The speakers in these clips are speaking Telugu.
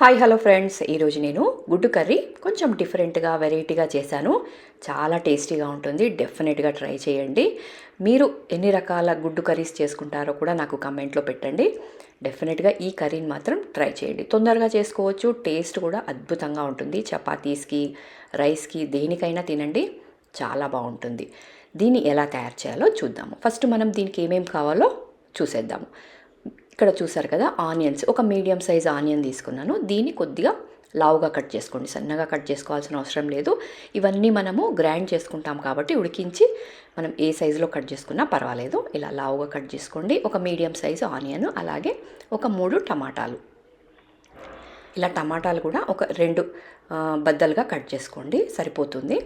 Hi hello friends. ఈరోజు నేను గుడ్డు కర్రీ కొంచెం డిఫరెంట్గా వెరైటీగా చేశాను. చాలా టేస్టీగా ఉంటుంది. డెఫినెట్గా ట్రై చేయండి. మీరు ఎన్ని రకాల గుడ్డు కర్రీస్ చేసుకుంటారో కూడా నాకు కమెంట్లో పెట్టండి. డెఫినెట్గా ఈ కర్రీని మాత్రం ట్రై చేయండి. తొందరగా చేసుకోవచ్చు. టేస్ట్ కూడా అద్భుతంగా ఉంటుంది. చపాతీస్కి రైస్కి దేనికైనా తినండి. చాలా బాగుంటుంది. దీన్ని ఎలా తయారు చేయాలో చూద్దాము. ఫస్ట్ మనం దీనికి ఏమేమి కావాలో చూసేద్దాము. ఇక్కడ చూసారు కదా ఆనియన్స్. ఒక మీడియం సైజ్ ఆనియన్ తీసుకున్నాను. దీన్ని కొద్దిగా లావుగా కట్ చేసుకోండి. సన్నగా కట్ చేసుకోవాల్సిన అవసరం లేదు. ఇవన్నీ మనము గ్రైండ్ చేసుకుంటాం కాబట్టి ఉడికించి మనం ఏ సైజులో కట్ చేసుకున్నా పర్వాలేదు. ఇలా లావుగా కట్ చేసుకోండి. ఒక మీడియం సైజు ఆనియన్ అలాగే ఒక మూడు టమాటాలు. ఇలా టమాటాలు కూడా ఒక రెండు బద్దలుగా కట్ చేసుకోండి. సరిపోతుంది.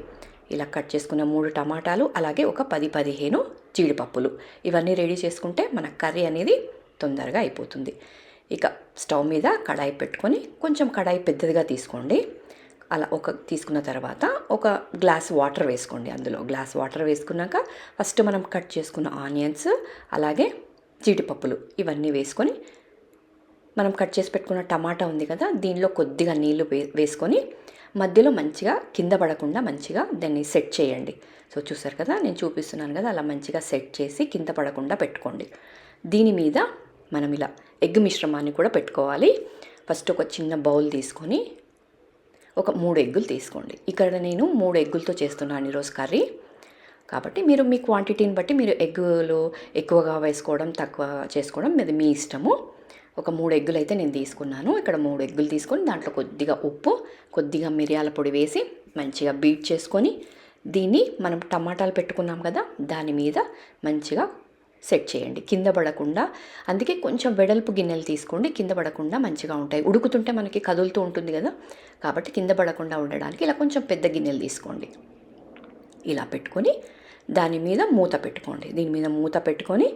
ఇలా కట్ చేసుకున్న మూడు టమాటాలు అలాగే ఒక పది పదిహేను జీడిపప్పులు. ఇవన్నీ రెడీ చేసుకుంటే మన కర్రీ అనేది తొందరగా అయిపోతుంది. ఇక స్టవ్ మీద కడాయి పెట్టుకొని కొంచెం కడాయి పెద్దదిగా తీసుకోండి. అలా ఒక తీసుకున్న తర్వాత ఒక గ్లాస్ వాటర్ వేసుకోండి అందులో. గ్లాస్ వాటర్ వేసుకున్నాక ఫస్ట్ మనం కట్ చేసుకున్న ఆనియన్స్ అలాగే జీడిపప్పులు ఇవన్నీ వేసుకొని మనం కట్ చేసి పెట్టుకున్న టమాటా ఉంది కదా దీనిలో కొద్దిగా నీళ్ళు వే వేసుకొని మధ్యలో మంచిగా కింద పడకుండా మంచిగా దాన్ని సెట్ చేయండి. సో చూసారు కదా నేను చూపిస్తున్నాను కదా అలా మంచిగా సెట్ చేసి కింద పడకుండా పెట్టుకోండి. దీని మీద మనం ఇలా ఎగ్ మిశ్రమాన్ని కూడా పెట్టుకోవాలి. ఫస్ట్ ఒక చిన్న బౌల్ తీసుకొని ఒక మూడు ఎగ్గులు తీసుకోండి. ఇక్కడ నేను మూడు ఎగ్గులతో చేస్తున్నాను ఈరోజు కర్రీ. కాబట్టి మీరు మీ క్వాంటిటీని బట్టి మీరు ఎగ్గులు ఎక్కువగా వేసుకోవడం తక్కువ చేసుకోవడం ఇది మీ ఇష్టము. ఒక మూడు ఎగ్గులు అయితే నేను తీసుకున్నాను. ఇక్కడ మూడు ఎగ్గులు తీసుకొని దాంట్లో కొద్దిగా ఉప్పు కొద్దిగా మిరియాల పొడి వేసి మంచిగా బీట్ చేసుకొని దీన్ని మనం టమాటాలు పెట్టుకున్నాం కదా దాని మీద మంచిగా సెట్ చేయండి. కింద పడకుండా అందుకే కొంచెం వెడల్పు గిన్నెలు తీసుకోండి. కింద పడకుండా మంచిగా ఉంటాయి. ఉడుకుతుంటే మనకి కదులుతూ ఉంటుంది కదా. కాబట్టి కింద పడకుండా ఉండడానికి ఇలా కొంచెం పెద్ద గిన్నెలు తీసుకోండి. ఇలా పెట్టుకొని దాని మీద మూత పెట్టుకోండి. దీని మీద మూత పెట్టుకొని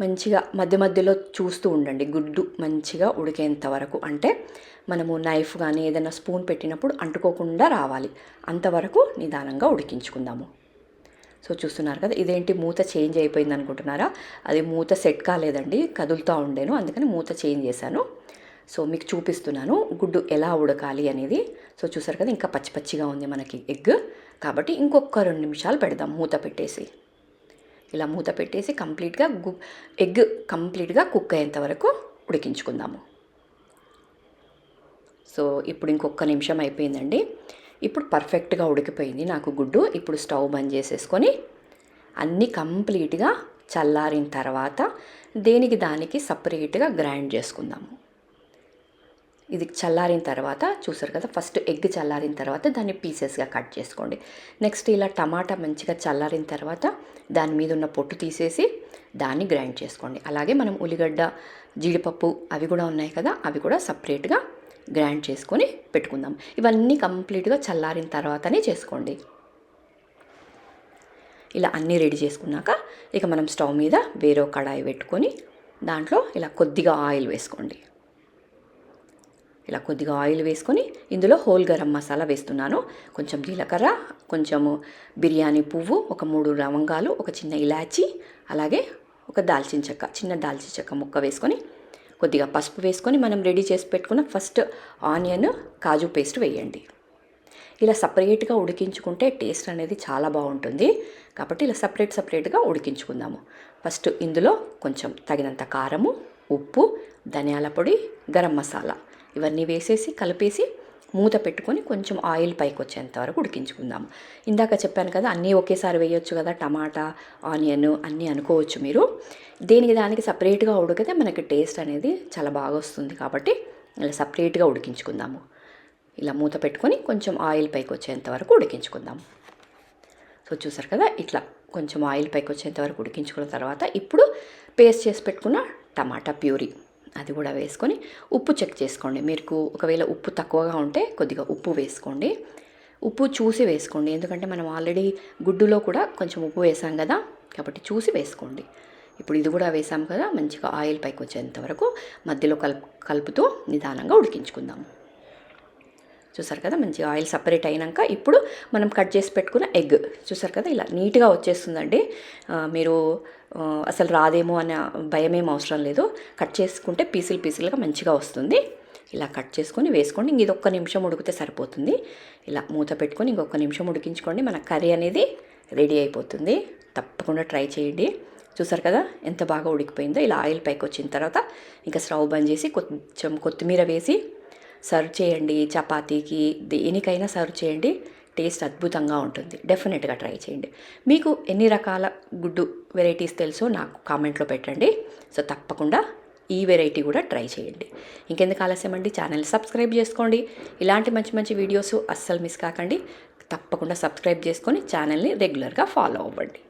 మంచిగా మధ్య మధ్యలో చూస్తూ ఉండండి. గుడ్డు మంచిగా ఉడికేంత వరకు. అంటే మనము నైఫ్ కానీ ఏదైనా స్పూన్ పెట్టినప్పుడు అంటుకోకుండా రావాలి. అంతవరకు నిదానంగా ఉడికించుకుందాము. సో చూస్తున్నారు కదా ఇదేంటి మూత చేంజ్ అయిపోయింది అనుకుంటున్నారా? అది మూత సెట్ కాలేదండి కదులుతూ ఉండేను అందుకని మూత చేంజ్ చేశాను. సో మీకు చూపిస్తున్నాను గుడ్డు ఎలా ఉడకాలి అనేది. సో చూసారు కదా ఇంకా పచ్చి పచ్చిగా ఉంది మనకి ఎగ్. కాబట్టి ఇంకొక రెండు నిమిషాలు పెడదాం మూత పెట్టేసి. ఇలా మూత పెట్టేసి కంప్లీట్గా గు ఎగ్ కంప్లీట్గా కుక్ అయ్యేంత వరకు ఉడికించుకుందాము. సో ఇప్పుడు ఇంకొక నిమిషం అయిపోయిందండి. ఇప్పుడు పర్ఫెక్ట్గా ఉడికిపోయింది నాకు గుడ్డు. ఇప్పుడు స్టవ్ బంద్ చేసేసుకొని అన్నీ కంప్లీట్గా చల్లారిన తర్వాత దేనికి దానికి సపరేట్గా గ్రైండ్ చేసుకుందాము. ఇది చల్లారిన తర్వాత చూసారు కదా ఫస్ట్ ఎగ్ చల్లారిన తర్వాత దాన్ని పీసెస్గా కట్ చేసుకోండి. నెక్స్ట్ ఇలా టమాటా మంచిగా చల్లారిన తర్వాత దాని మీద ఉన్న పొట్టు తీసేసి దాన్ని గ్రైండ్ చేసుకోండి. అలాగే మనం ఉల్లిగడ్డ జీడిపప్పు అవి కూడా ఉన్నాయి కదా అవి కూడా సపరేట్గా గ్రైండ్ చేసుకొని పెట్టుకుందాం. ఇవన్నీ కంప్లీట్గా చల్లారిన తర్వాతనే చేసుకోండి. ఇలా అన్నీ రెడీ చేసుకున్నాక ఇక మనం స్టవ్ మీద వేరే కడాయి పెట్టుకొని దాంట్లో ఇలా కొద్దిగా ఆయిల్ వేసుకోండి. ఇలా కొద్దిగా ఆయిల్ వేసుకొని ఇందులో హోల్ గరం మసాలా వేస్తున్నాను. కొంచెం జీలకర్ర కొంచెము బిర్యానీ పువ్వు ఒక మూడు లవంగాలు ఒక చిన్న ఇలాచి అలాగే ఒక దాల్చిన చెక్క చిన్న దాల్చిన చెక్క ముక్క వేసుకొని కొద్దిగా పసుపు వేసుకొని మనం రెడీ చేసి పెట్టుకున్న ఫస్ట్ ఆనియన్ కాజు పేస్ట్ వేయండి. ఇలా సపరేట్గా ఉడికించుకుంటే టేస్ట్ అనేది చాలా బాగుంటుంది. కాబట్టి ఇలా సపరేట్ సపరేట్గా ఉడికించుకుందాము. ఫస్ట్ ఇందులో కొంచెం తగినంత కారము ఉప్పు ధనియాల పొడి గరం మసాలా. ఇవన్నీ వేసేసి కలిపేసి మూత పెట్టుకొని కొంచెం ఆయిల్ పైకి వచ్చేంత వరకు ఉడికించుకుందాము. ఇందాక చెప్పాను కదా అన్నీ ఒకేసారి వేయొచ్చు కదా టమాటా ఆనియన్ అన్నీ అనుకోవచ్చు మీరు. దేనికి దానికి సపరేట్గా ఉడికితే మనకి టేస్ట్ అనేది చాలా బాగా వస్తుంది కాబట్టి ఇలా సపరేట్గా ఉడికించుకుందాము. ఇలా మూత పెట్టుకొని కొంచెం ఆయిల్ పైకి వచ్చేంత వరకు ఉడికించుకుందాం సో చూసారు కదా ఇట్లా కొంచెం ఆయిల్ పైకి వచ్చేంత వరకు ఉడికించుకున్న తర్వాత ఇప్పుడు పేస్ట్ చేసి పెట్టుకున్న టమాటా ప్యూరీ. అది కూడా వేసుకొని ఉప్పు చెక్ చేసుకోండి. మీకు ఒకవేళ ఉప్పు తక్కువగా ఉంటే కొద్దిగా ఉప్పు వేసుకోండి. ఉప్పు చూసి వేసుకోండి. ఎందుకంటే మనం ఆల్రెడీ గుడ్డులో కూడా కొంచెం ఉప్పు వేసాం కదా కాబట్టి చూసి వేసుకోండి. ఇప్పుడు ఇది కూడా వేసాం కదా మంచిగా ఆయిల్ పైకి వచ్చేంత వరకు మధ్యలో కలుపు కలుపుతూ నిదానంగా ఉడికించుకుందాము. చూసారు కదా మంచి ఆయిల్ సపరేట్ అయినాక ఇప్పుడు మనం కట్ చేసి పెట్టుకున్న ఎగ్. చూసారు కదా ఇలా నీట్గా వచ్చేస్తుందండి. మీరు అసలు రాదేమో అనే భయమేం అవసరం లేదు. కట్ చేసుకుంటే పీసులు పీసులుగా మంచిగా వస్తుంది. ఇలా కట్ చేసుకొని వేసుకోండి. ఇంక ఇది ఒక్క నిమిషం ఉడికితే సరిపోతుంది. ఇలా మూత పెట్టుకొని ఇంకొక నిమిషం ఉడికించుకోండి. మన కర్రీ అనేది రెడీ అయిపోతుంది. తప్పకుండా ట్రై చేయండి. చూసారు కదా ఎంత బాగా ఉడికిపోయిందో. ఇలా ఆయిల్ పైకి వచ్చిన తర్వాత ఇంకా స్టవ్ బంద్ చేసి కొంచెం కొత్తిమీర వేసి సర్వ్ చేయండి చపాతీకి దేనికైనా సర్వ్ చేయండి టేస్ట్ అద్భుతంగా ఉంటుంది. డెఫినెట్గా ట్రై చేయండి. మీకు ఎన్ని రకాల గుడ్డు వెరైటీస్ తెలుసో నాకు కామెంట్లో పెట్టండి. సో తప్పకుండా ఈ వెరైటీ కూడా ట్రై చేయండి. ఇంకెందుకు ఆలస్యం అండి? ఛానల్ సబ్స్క్రైబ్ చేసుకోండి. ఇలాంటి మంచి మంచి వీడియోస్ అస్సలు మిస్ కాకండి. తప్పకుండా సబ్స్క్రైబ్ చేసుకొని ఛానల్ని రెగ్యులర్గా ఫాలో అవ్వండి.